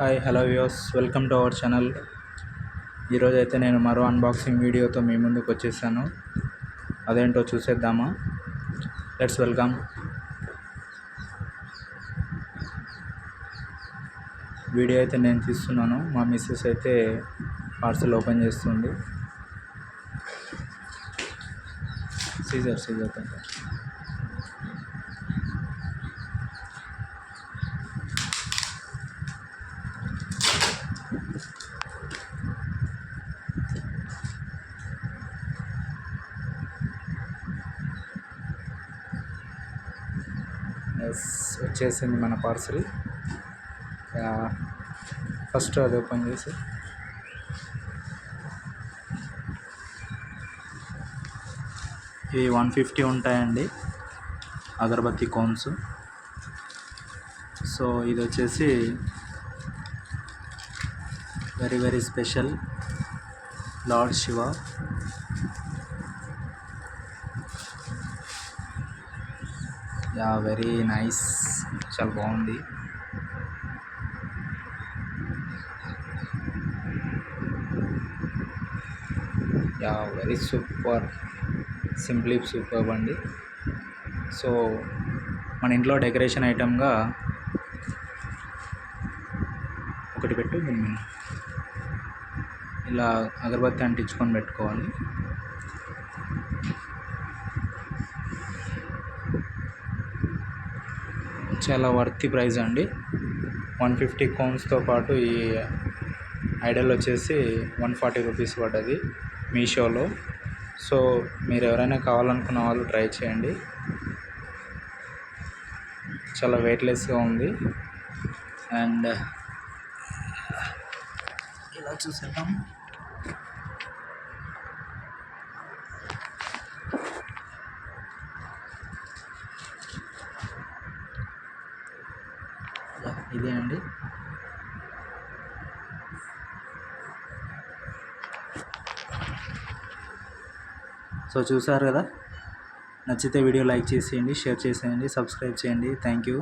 Hi hello views welcome to our channel ఈరోజు అయితే నేను మరో అన్బాక్సింగ్ వీడియోతో మీ ముందుకు వచ్చేసాను. అదేంటో చూసేద్దామా? లెట్స్ వెల్కమ్ వీడియో అయితే నేను తీస్తున్నాను. మా మిస్సెస్ అయితే పార్సల్ ఓపెన్ చేస్తుంది. సీజర్ సీజర్ వచ్చేసింది మన పార్సల్ ఫస్ట్ అది ఓపెన్ చేసి. ఇవి వన్ ఫిఫ్టీ ఉంటాయండి. అగరబత్తి కోన్స్ సో ఇది వచ్చేసి very very special lord Shiva yeah very nice చాలా బాగుంది. Yeah very super simply super అండి. సో మన ఇంట్లో డెకరేషన్ ఐటమ్గా ఒకటి పెట్టు దీని మీద. ఇలా అగరబత్తి అంటించుకొని పెట్టుకోవాలి. చాలా వర్తి ప్రైజ్ అండి. వన్ ఫిఫ్టీ కోన్స్తో పాటు ఈ ఐడల్ వచ్చేసి వన్ ఫార్టీ రూపీస్ పడ్డది మీషోలో. సో మీరు ఎవరైనా కావాలనుకున్న వాళ్ళు ట్రై చేయండి. చాలా వెయిట్లెస్గా ఉంది. అండ్ ఇలా చూసేద్దాం యా, ఇదే అండి. సో చూసారు కదా? నచ్చితే వీడియో లైక్ చేసేయండి షేర్ చేసేయండి సబ్స్క్రైబ్ చేయండి. Thank you.